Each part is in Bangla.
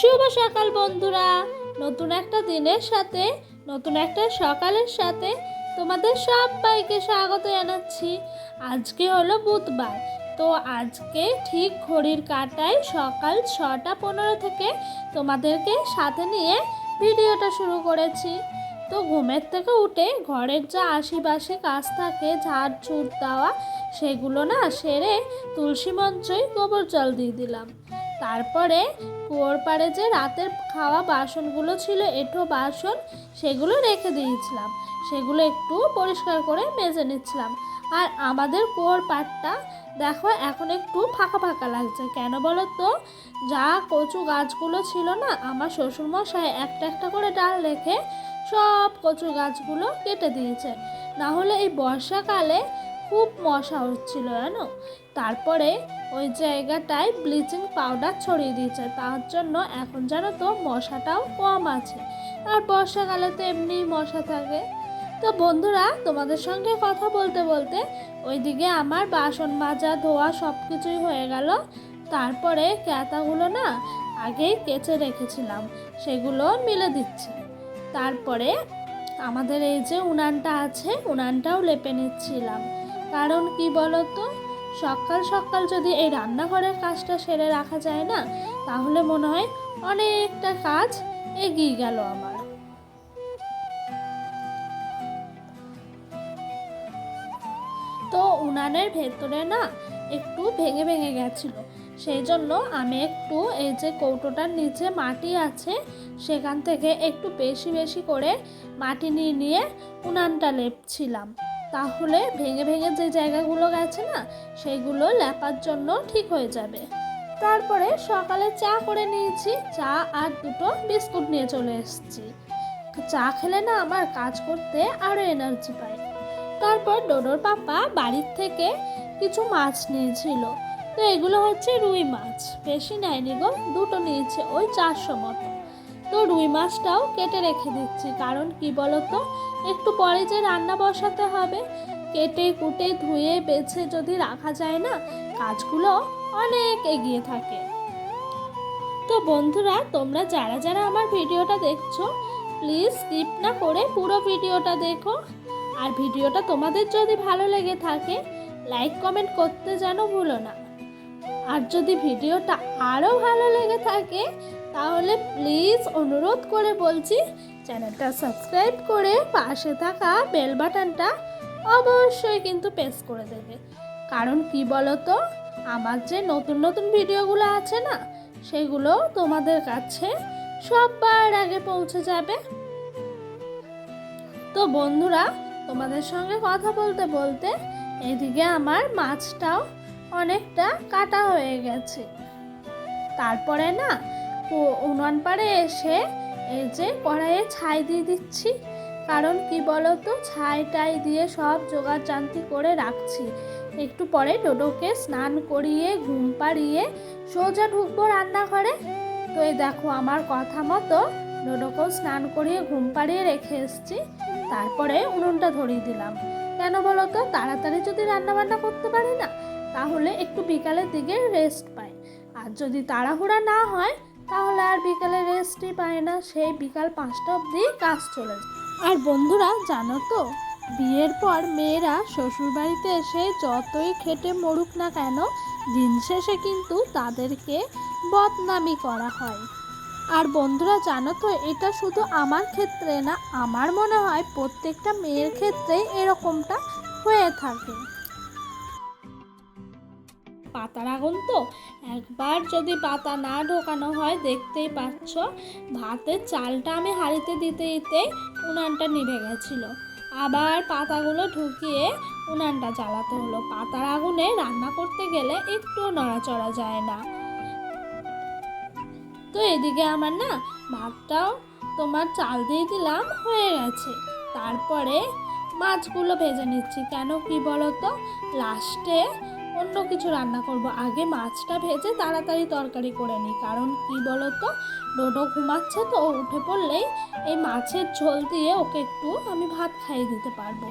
শুভ সকাল বন্ধুরা। নতুন একটা দিনের সাথে, নতুন একটা সকালের সাথে তোমাদের সবাইকে স্বাগত জানাচ্ছি। আজকে হলো বুধবার। তো আজকে ঠিক ঘড়ির কাটায় সকাল ছটা পনেরো থেকে তোমাদেরকে সাথে নিয়ে ভিডিওটা শুরু করেছি। তো ঘুমের থেকে উঠে ঘরের যা আশেপাশে কাজ থাকে, ঝাড় ঝুট দেওয়া, সেগুলো না সেরে তুলসী মঞ্চই গোবর জল দিয়ে দিলাম। তারপরে কুয়োর পাড়ে যে রাতের খাওয়া বাসনগুলো ছিল, এঁঠো বাসন, সেগুলো রেখে দিয়েছিলাম। সেগুলো একটু পরিষ্কার করে মেজে নিচ্ছিলাম। আর আমাদের কুয়োর পাড়টা দেখো এখন একটু ফাঁকা ফাঁকা লাগছে। কেন বলো তো যা কচু গাছগুলো ছিল না, আমার শ্বশুরমশাই একটা একটা করে ডাল রেখে সব কচু গাছগুলো কেটে দিয়েছে। না হলে এই বর্ষাকালে খুব মশা হচ্ছিল, জানো? তারপরে ওই জায়গাটায় ব্লিচিং পাউডার ছড়িয়ে দিয়েছে। তার জন্য এখন জানো তো মশাটাও কম আছে। আর বর্ষাকালে তো এমনি মশা থাকে। তো বন্ধুরা, তোমাদের সঙ্গে কথা বলতে বলতে ওইদিকে আমার বাসন মাজা, ধোয়া সব কিছুই হয়ে গেল। তারপরে ক্যাতাগুলো না আগেই কেচে রেখেছিলাম, সেগুলো মিলে দিচ্ছি। তারপরে আমাদের এই যে উনানটা আছে, উনানটাও লেপে নিচ্ছিলাম। কারণ কি বলতো? সকাল সকাল যদি এই রান্নাঘরের কাজটা সেরে রাখা যায় না, তাহলে মনে হয় অনেকটা কাজ এগিয়ে গেল আমার। তো উনানের ভেতরে না একটু ভেঙে ভেঙে গেছিল। সেই জন্য আমি একটু এই যে কৌটোটার নিচে মাটি আছে, সেখান থেকে একটু বেশি বেশি করে মাটি নিয়ে নিয়ে উনানটা লেপছিলাম। তাহলে ভেঙে ভেঙে যে জায়গাগুলো গেছে না সেইগুলো লেপার জন্য ঠিক হয়ে যাবে। তারপরে সকালে চা করে নিয়েছি, চা আর দুটো বিস্কুট নিয়ে চলে এসেছি। চা খেলে না আমার কাজ করতে আরও এনার্জি পাই। তারপর ডোডোর পাপা বাড়ির থেকে কিছু মাছ নিয়েছিল। তো এগুলো হচ্ছে রুই মাছ। বেশি নেয়নি গো, দুটো নিয়েছে ওই চারশো মতো। তো রুই মাছটাও কেটে রেখে দিচ্ছি। কারণ কি বলতো? একটু পরে যে রান্না বসাতে হবে, কেটে কুটে ধুয়ে বেছে যদি রাখা যায় না, কাজগুলো অনেক এগিয়ে থাকে। তো বন্ধুরা, তোমরা যারা যারা আমার ভিডিওটা দেখছ প্লিজ স্কিপ না করে পুরো ভিডিওটা দেখো। আর ভিডিওটা তোমাদের যদি ভালো লেগে থাকে লাইক কমেন্ট করতে যেন ভুলো না। আর যদি ভিডিওটা আরও ভালো লেগে থাকে তাহলে প্লিজ অনুরোধ করে বলছি চ্যানেলটা সাবস্ক্রাইব করে পাশে থাকা বেল বাটনটা অবশ্যই কিন্তু প্রেস করে দেবে। কারণ কি বলো তো আমার যে নতুন নতুন ভিডিওগুলো আছে না, সেগুলো তোমাদের কাছে সবার আগে পৌঁছে যাবে। তো বন্ধুরা, তোমাদের সঙ্গে কথা বলতে বলতে এদিকে আমার মাছটাও অনেকটা কাটা হয়ে গেছে। তারপরে না উনান পাড়ে এসে এই যে কড়াইয়ে ছাই দিয়ে দিচ্ছি। কারণ কি বলতো? ছাইটাই দিয়ে সব জোগাড় জান্তি করে রাখছি। একটু পরে ডোডোকে স্নান করিয়ে, ঘুম পাড়িয়ে সোজা ঢুকবো রান্নাঘরে। তো এই দেখো আমার কথা মতো ডোডোকেও স্নান করিয়ে, ঘুম পাড়িয়ে রেখে এসেছি। তারপরে উনুনটা ধরিয়ে দিলাম। কেন বলো তো তাড়াতাড়ি যদি রান্না বান্না করতে পারি না, তাহলে একটু বিকালের দিকে রেস্ট পাই। আর যদি তাড়াহুড়া না হয় তাহলে আর বিকালে রেস্টই পায় না। সেই বিকাল পাঁচটা অবধি কাজ চলে আর বন্ধুরা, জানো তো, বিয়ের পর মেয়েরা শ্বশুরবাড়িতে এসে যতই খেটে মরুক না কেন, দিন শেষে কিন্তু তাদেরকে বদনামি করা হয়। আর বন্ধুরা, জানো তো, এটা শুধু আমার ক্ষেত্রে না, আমার মনে হয় প্রত্যেকটা মেয়ের ক্ষেত্রে এরকমটা হয়ে থাকে। পাতার আগুন তো? একবার যদি পাতা না ঢোকানো হয়, দেখতেই পাচ্ছ, ভাতের চালটা আমি হাঁড়িতে দিতে দিতে উনানটা নিভে গেছিল। আবার পাতাগুলো ঢুকিয়ে উনানটা জ্বালাতে হলো। পাতার আগুনে রান্না করতে গেলে একটুও নড়াচড়া যায় না। তো এদিকে আমার না ভাতটাও তোমার চাল দিয়ে দিলাম, হয়ে গেছে। তারপরে মাছগুলো ভেজে নিচ্ছি। কেন কি বলো তো লাস্টে অন্য কিছু রান্না করব। আগে মাছটা ভেজে তাড়াতাড়ি তরকারি করে নিই। কারণ কি বলো তো ডোডো ঘুমাচ্ছে তো উঠে পড়লেই এই মাছের ঝোল দিয়ে ওকে একটু আমি ভাত খাইয়ে দিতে পারব।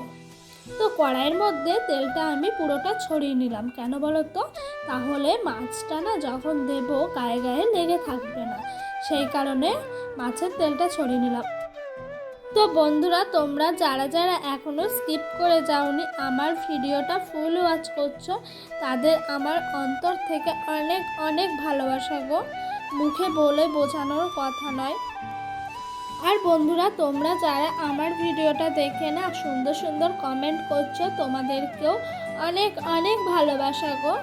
তো কড়াইয়ের মধ্যে তেলটা আমি পুরোটা ছড়িয়ে নিলাম। কেন বলো তো তাহলে মাছটা না যখন দেবো, গায়ে গায়ে লেগে থাকবে না। সেই কারণে মাছের তেলটা ছড়িয়ে নিলাম। তো বন্ধুরা, তোমরা যারা যারা এখনও স্কিপ করে যাওনি, আমার ভিডিওটা ফুল ওয়াচ করছ, তাদের আমার অন্তর থেকে অনেক অনেক ভালোবাসা গো। মুখে বলে বোঝানোর কথা নয়। আর বন্ধুরা, তোমরা যারা আমার ভিডিওটা দেখে না, সুন্দর সুন্দর কমেন্ট করছ, তোমাদেরকেও অনেক অনেক ভালোবাসা গো।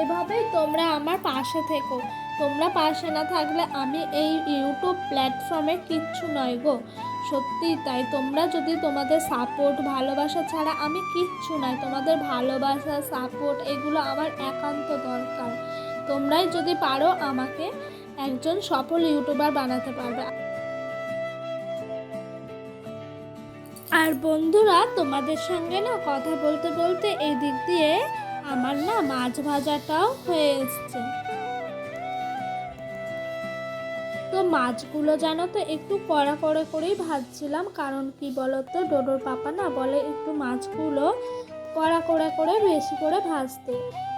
এভাবেই তোমরা আমার পাশে থেকো। তোমরা পাশে না থাকলে আমি এই ইউটিউব প্ল্যাটফর্মে কিচ্ছু নয় গো। সত্যি তাই। তোমরা যদি তোমাদের সাপোর্ট ভালোবাসা ছাড়া আমি কিচ্ছু নয়। তোমাদের ভালোবাসা সাপোর্ট এগুলো আমার একান্ত দরকার। তোমরাই যদি পারো আমাকে একজন সফল ইউটিউবার বানাতে পারবে। আর বন্ধুরা, তোমাদের সঙ্গে না কথা বলতে বলতে এদিক দিয়ে আমার না মাছ ভাজাটাও হয়ে এসছে। মাছগুলো জানো তো একটু কড়া করে করেই ভাজছিলাম, কারণ কি বলতো, ডোডোর পাপা না বলে একটু মাছগুলো কড়া করে করে বেশি করে ভাজতে।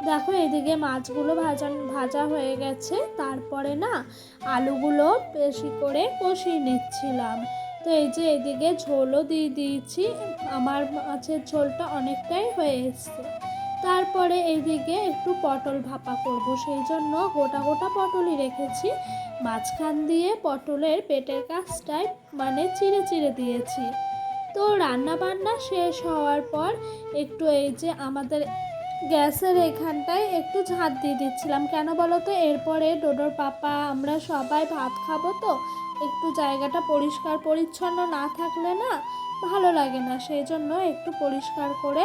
দেখো এদিকে মাছগুলো ভাজা ভাজা হয়ে গেছে, তারপরে না আলুগুলো বেশি করে কষিয়ে নিচ্ছিলাম। তো এই যে এদিকে ঝোলও দিয়ে দিয়েছি, আমার মাছের ঝোলটা অনেকটাই হয়ে এসছে। তারপরে এইদিকে একটু পটল ভাপা করব, সেই জন্য গোটা গোটা পটলই রেখেছি। মাঝখান দিয়ে পটলের পেটের কাছটায় মানে চিড়ে চিড়ে দিয়েছি। তো রান্না বান্না শেষ হওয়ার পর একটু এই যে আমাদের গ্যাসের এখানটায় একটু ঝাঁট দিয়ে দিচ্ছিলাম। কেন বলো তো? এরপরে ডোডোর পাপা, আমরা সবাই ভাত খাব তো। একটু জায়গাটা পরিষ্কার পরিচ্ছন্ন না থাকলে না ভালো লাগে না। সেই জন্য একটু পরিষ্কার করে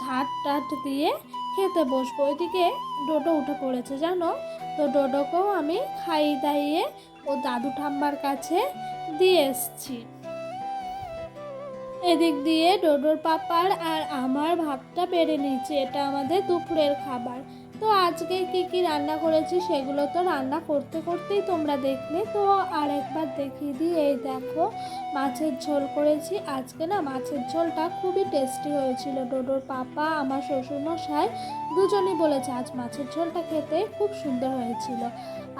ঝাঁট টাট দিয়ে খেতে বসবো। ওইদিকে ডোডো উঠে পড়েছে, জানো? তো ডোডোকেও আমি খাইয়ে দাইয়ে ও দাদু ঠাম্মার কাছে দিয়ে এসছি। এদিক দিয়ে ডোডোর পাপার আর আমার ভাতটা বেড়ে নিয়েছে। এটা আমাদের দুপুরের খাবার। তো আজকে কি কি রান্না করেছি সেগুলো তো রান্না করতে করতেই তোমরা দেখলে। তো আর একবার দেখিয়ে দিই, এই দেখো মাছের ঝোল করেছি। আজকে না মাছের ঝোলটা খুবই টেস্টি হয়েছিল। ডোডোর পাপা, আমার শ্বশুরমশাই দুজনই বলেছে আজ মাছের ঝোলটা খেতে খুব সুন্দর হয়েছিল।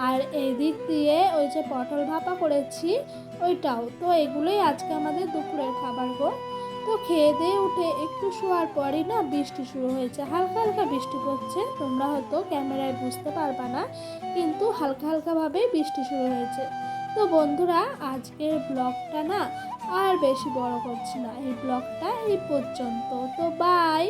আর এই দিক দিয়ে ওই যে পটল ভাপা করেছি, ওইটাও। তো এগুলোই আজকে আমাদের দুপুরের খাবার গো। তো খেয়ে দিয়ে উঠে একটু শোয়ার পরই না বৃষ্টি শুরু হয়েছে। হালকা হালকা বৃষ্টি পড়ছে, তোমরা হয়তো ক্যামেরায় বুঝতে পারবা না, কিন্তু হালকা হালকাভাবেই বৃষ্টি শুরু হয়েছে। তো বন্ধুরা, আজকের ব্লগটা না আর বেশি বড় করছি না, এই ব্লগটা এই পর্যন্ত। তো বাই